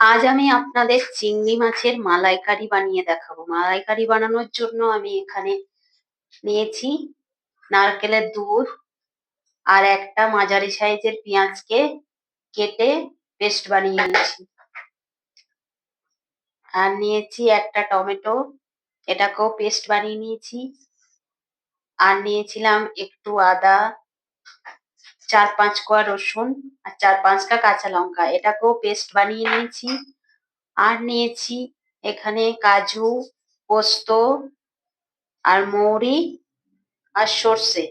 আজ আমি আপনাদের চিংড়ি মাছের মালাইকারি বানিয়ে দেখাবো। মালাইকারি বানানোর জন্য আমি এখানে নিয়েছি নারকেলের দুধ আর একটা মাঝারি সাইজের পেঁয়াজকে কেটে পেস্ট বানিয়ে নিয়েছি। আর নিয়েছি একটা টমেটো, এটাকেও পেস্ট বানিয়ে নিয়েছি। আর নিয়েছিলাম একটু আদা চার পাঁচ কোয়া রসুন আর চার পাঁচটা কাঁচা লঙ্কা। এটাকেও পেস্ট বানিয়ে নিয়েছি। আর নিয়েছি এখানে কাজু, পোস্ত আর মৌরি আর সর্ষে।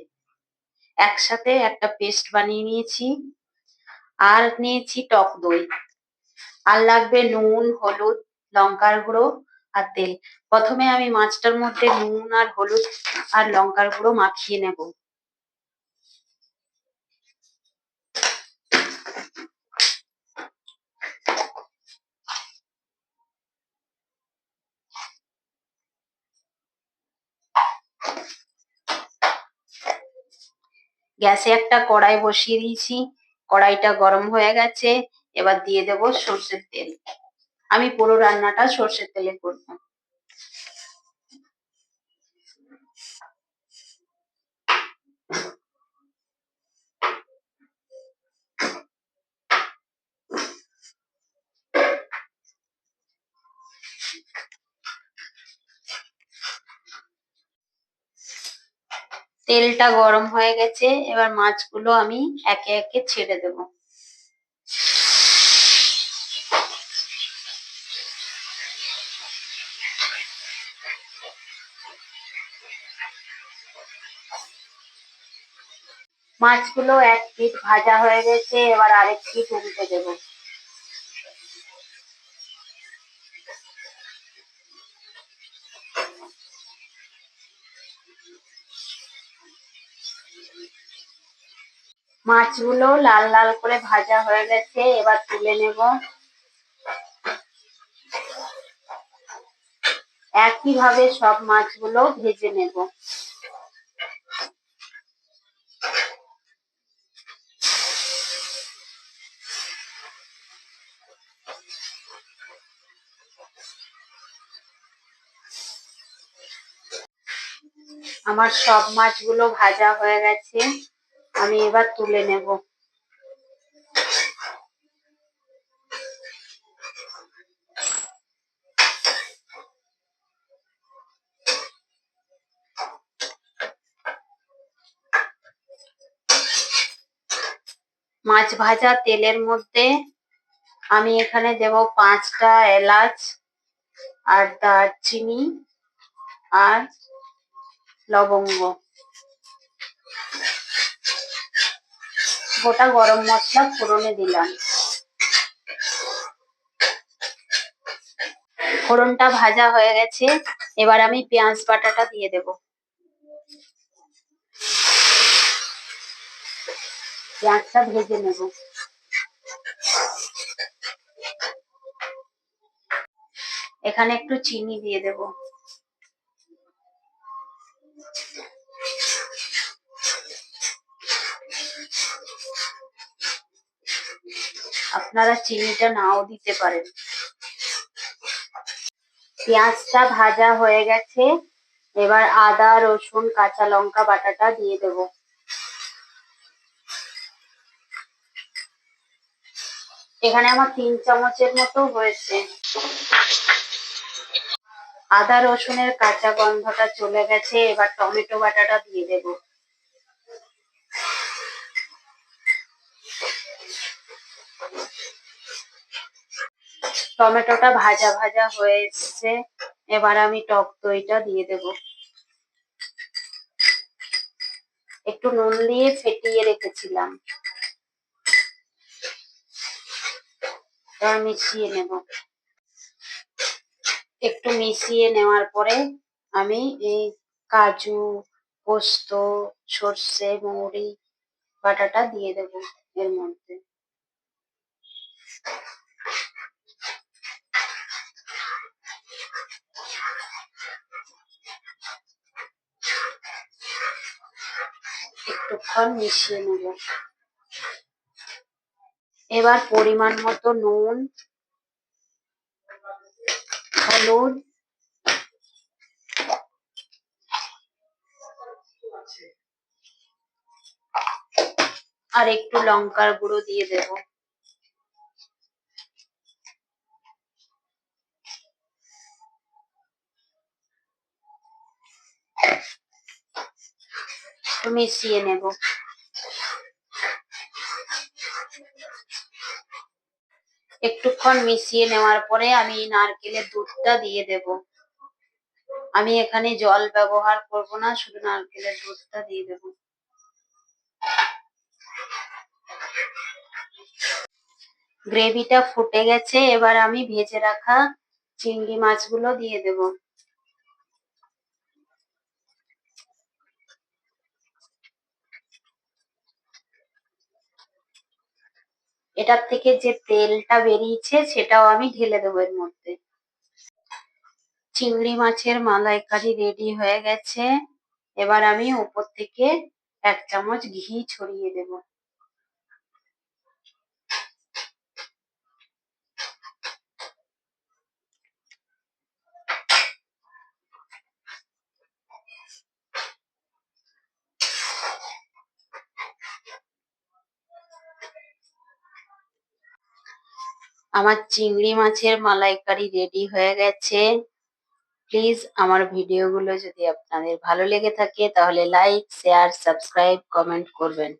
একসাথে একটা পেস্ট বানিয়ে নিয়েছি। আর নিয়েছি টক দই। আর লাগবে নুন, হলুদ, লঙ্কার গুঁড়ো আর তেল। প্রথমে আমি মাছটার মধ্যে নুন আর হলুদ আর লঙ্কার গুঁড়ো মাখিয়ে নেব। গ্যাসে একটা কড়াই বসিয়ে দিয়েছি। কড়াইটা গরম হয়ে গেছে। এবার দিয়ে দেবো সর্ষের তেল। আমি পুরো রান্নাটা সর্ষের তেলে করব। তেলটা গরম হয়ে গেছে, এবার মাছগুলো আমি একে একে ছেড়ে দেব। মাছগুলো এক পিঠ ভাজা হয়ে গেছে, এবার আরেক পিঠ উল্টে দেবো। মাছগুলো লাল লাল করে ভাজা হয়ে গেছে, এবার তুলে নেব। একইভাবে সব মাছগুলো ভেজে নেব। আমার সব মাছগুলো ভাজা হয়ে গেছে। আমি এবার তুলে নেব। মাছ ভাজা তেলের মধ্যে আমি এখানে দেব পাঁচটা এলাচ আর দারচিনি আর লবঙ্গ। গোটা গরম মশলা ফোড়নে দিলাম। ফোড়নটা ভাজা হয়ে গেছে। এবার আমি পেঁয়াজ বাটাটা দিয়ে দেব। পেঁয়াজটা ভেজে নেব। এখানে একটু চিনি দিয়ে দেবো। আপনারা চিনিটা নাও দিতে পারেন। পেঁয়াজটা ভাজা হয়ে গেছে। এবার আদা, রসুন, কাঁচা লঙ্কা বাটাটা দিয়ে দেব। এখানে আমার তিন চামচের মতো হয়েছে। আদা, রসুনের কাঁচা গন্ধটা চলে গেছে। এবার টমেটো বাটাটা দিয়ে দেবো। টমেটোটা ভাজা ভাজা হয়ে এসছে। এবার আমি টক দইটা দিয়ে দেব। একটু নুন দিয়ে ফেটিয়ে রেখেছিলাম। এবার মিশিয়ে নেব। একটু মিশিয়ে নেওয়ার পরে আমি এই কাজু, পোস্ত, সর্ষে মৌরি বাটাটা দিয়ে দেব এর মধ্যে। একটুক্ষণ মিশিয়ে নেব। এবার পরিমাণ মতো নুন হলুদ আর একটু লঙ্কার গুঁড়ো দিয়ে দেব। মিশিয়ে নেব একটুক্ষণ মিশিয়ে নেওয়ার পরে আমি নারকেলের দুধটা দিয়ে দেব। আমি এখানে জল ব্যবহার করব না, শুধু নারকেলের দুধটা দিয়ে দেব। গ্রেভিটা ফুটে গেছে, এবার আমি ভেজে রাখা চিংড়ি মাছগুলো দিয়ে দেব। এটার থেকে যে তেলটা বেরিয়েছে সেটাও আমি ঢেলে দেবো এর মধ্যে। চিংড়ি মাছের মালাইকারি রেডি হয়ে গেছে। এবার আমি উপর থেকে এক চামচ ঘি ছড়িয়ে দেব। আমার চিংড়ি মাছের মালাইকারি রেডি হয়ে গেছে। প্লিজ আমার ভিডিওগুলো যদি আপনাদের ভালো লেগে থাকে, তাহলে লাইক শেয়ার সাবস্ক্রাইব কমেন্ট করবেন।